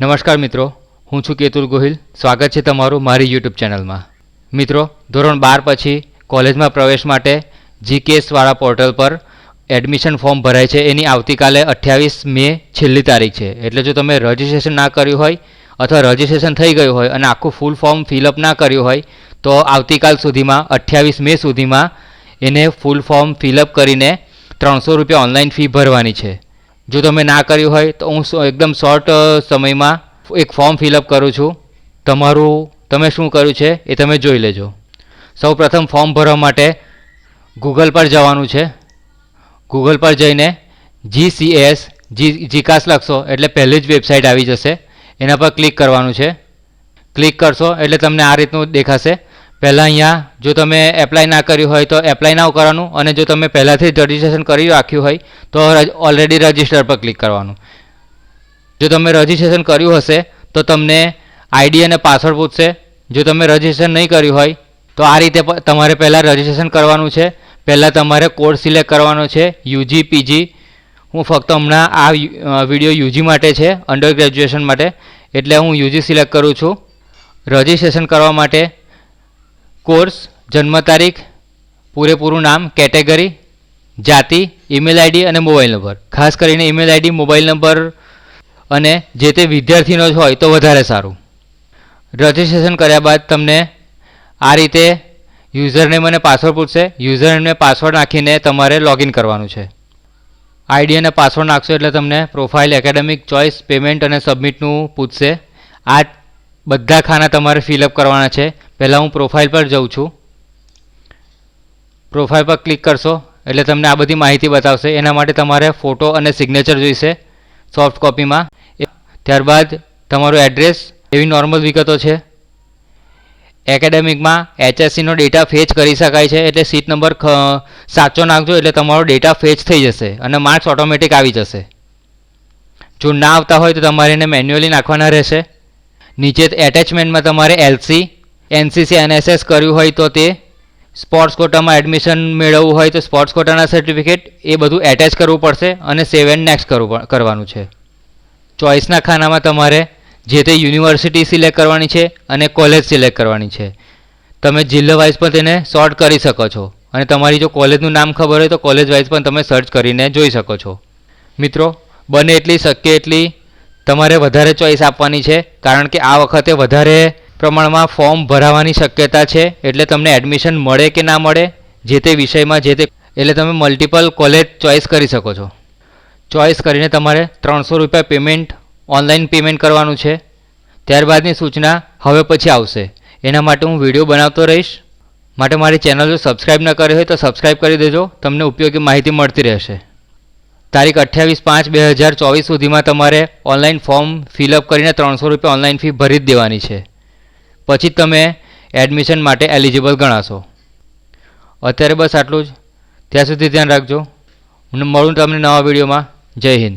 નમસ્કાર મિત્રો, હું છું કેતુલ ગોહિલ. સ્વાગત છે તમારું મારી યુટ્યુબ ચેનલમાં. મિત્રો, ધોરણ બાર પછી કોલેજમાં પ્રવેશ માટે જીકેએસવાળા પોર્ટલ પર એડમિશન ફોર્મ ભરાય છે. એની આવતીકાલે અઠ્યાવીસ મે છેલ્લી તારીખ છે. એટલે જો તમે રજિસ્ટ્રેશન ના કર્યું હોય અથવા રજિસ્ટ્રેશન થઈ ગયું હોય અને આખું ફૂલ ફોર્મ ફિલઅપ ના કર્યું હોય, તો આવતીકાલ સુધીમાં, અઠ્યાવીસ મે સુધીમાં એને ફૂલ ફોર્મ ફિલઅપ કરીને ત્રણસો રૂપિયા ઓનલાઈન ફી ભરવાની છે. જો તમે ના કર્યું હોય તો હું એકદમ શોર્ટ સમયમાં એક ફોર્મ ફિલઅપ કરું છું. તમારું, તમે શું કર્યું છે એ તમે જોઈ લેજો. સૌ પ્રથમ ફોર્મ ભરવા માટે ગૂગલ પર જવાનું છે. ગૂગલ પર જઈને જીસીએસ જી જીકાસ લખશો એટલે પહેલી જ વેબસાઇટ આવી જશે. એના પર ક્લિક કરવાનું છે. ક્લિક કરશો એટલે તમને આ રીતનું દેખાશે. પહેલાં અહીંયા જો તમે એપ્લાય ના કર્યું હોય તો એપ્લાય ના કરવાનું અને જો તમે પહેલાંથી જ રજિસ્ટ્રેશન કરી રાખ્યું હોય તો ઓલરેડી રજિસ્ટર પર ક્લિક કરવાનું. જો તમે રજિસ્ટ્રેશન કર્યું હશે તો તમને આઈડી અને પાસવર્ડ પૂછશે. જો તમે રજિસ્ટ્રેશન નહીં કર્યું હોય તો આ રીતે તમારે પહેલાં રજિસ્ટ્રેશન કરવાનું છે. પહેલાં તમારે કોડ સિલેક્ટ કરવાનો છે યુજી પીજી હું ફક્ત હમણાં આ વીડિયો યુજી માટે છે અંડર ગ્રેજ્યુએશન માટે. એટલે હું યુજી સિલેક્ટ કરું છું. રજિસ્ટ્રેશન કરવા માટે કોર્સ, જન્મ તારીખ, પૂરેપૂરું નામ, કેટેગરી, જાતિ, ઈમેલ આઈડી અને મોબાઈલ નંબર. ખાસ કરીને ઈમેલ આઈડી, મોબાઈલ નંબર અને જે તે વિદ્યાર્થીનો જ હોય તો વધારે સારું. રજિસ્ટ્રેશન કર્યા બાદ તમને આ રીતે યુઝરનેમ અને પાસવર્ડ પૂછશે. યુઝરનેમને પાસવર્ડ નાખીને તમારે લોગિન કરવાનું છે. આઈડી અને પાસવર્ડ નાખશો એટલે તમને પ્રોફાઇલ એકેડેમિક ચોઇસ પેમેન્ટ અને સબમિટનું પૂછશે. આ બધા ખાના તમારે ફિલઅપ કરવાના છે. પહેલાં હું પ્રોફાઇલ પર જઉં છું. પ્રોફાઇલ પર ક્લિક કરશો, એટલે તમને આ બધી માહિતી બતાવશે. એના માટે તમારે ફોટો અને સિગ્નેચર જોઈશે સોફ્ટ કોપીમાં ત્યારબાદ તમારું એડ્રેસ એવી નોર્મલ વિગતો છે. એકેડેમિકમાં એચએસસીનો ડેટા ફેચ કરી શકાય છે, એટલે સીટ નંબર સાચો નાખજો, એટલે તમારો ડેટા ફેચ થઈ જશે અને માર્ક્સ ઓટોમેટિક આવી જશે. જો ના આવતા હોય તો તમારે એને મેન્યુઅલી નાખવાના રહેશે. નીચે એટેચમેન્ટમાં તમારે એલસી એનસીસી એનએસએસ કર્યું હોય તો તે. સ્પોર્ટ્સ કોટામાં એડમિશન મેળવવું હોય તો સ્પોર્ટ્સ કોટાના સર્ટિફિકેટ એ બધું એટેચ કરવું પડશે અને સેવ એન્ડ નેક્સ્ટ કરવું કરવાનું છે. ચોઇસના ખાનામાં તમારે જે તે યુનિવર્સિટી સિલેક્ટ કરવાની છે અને કોલેજ સિલેક્ટ કરવાની છે. તમે જિલ્લા વાઇઝ પણ તેને સોર્ટ કરી શકો છો. અને તમારી જો કોલેજનું નામ ખબર હોય તો કોલેજ વાઇઝ પણ તમે સર્ચ કરીને જોઈ શકો છો. મિત્રો, બને એટલી, શક્ય એટલી તમારે વધારે ચોઈસ આપવાની છે, કારણ કે આ વખતે વધારે પ્રમાણમાં ફોર્મ ભરાવાની શક્યતા છે, એટલે તમને એડમિશન મળે કે ના મળે, જે તે વિષયમાં જે તે, એટલે તમે મલ્ટિપલ કોલેજ ચોઈસ કરી શકો છો. ચોઈસ કરીને તમારે ત્રણસો રૂપિયા પેમેન્ટ ઓનલાઈન પેમેન્ટ કરવાનું છે. ત્યારબાદની સૂચના હવે પછી આવશે. એના માટે હું વીડિયો બનાવતો રહીશ. માટે મારી ચેનલ જો સબસ્ક્રાઈબ ન કરી હોય તો સબસ્ક્રાઈબ કરી દેજો. તમને ઉપયોગી માહિતી મળતી રહેશે. તારીખ અઠ્યાવીસ પાંચ બે હજાર ચોવીસ સુધીમાં તમારે ઓનલાઈન ફોર્મ ફિલઅપ કરીને ત્રણસો રૂપિયા ઓનલાઈન ફી ભરી જ દેવાની છે. પછી તમે એડમિશન માટે એલિજિબલ ગણાશો. અત્યારે બસ આટલું જ. ત્યાં સુધી ધ્યાન રાખજો. મળું તમને નવા વિડીયોમાં. જય હિન્દ.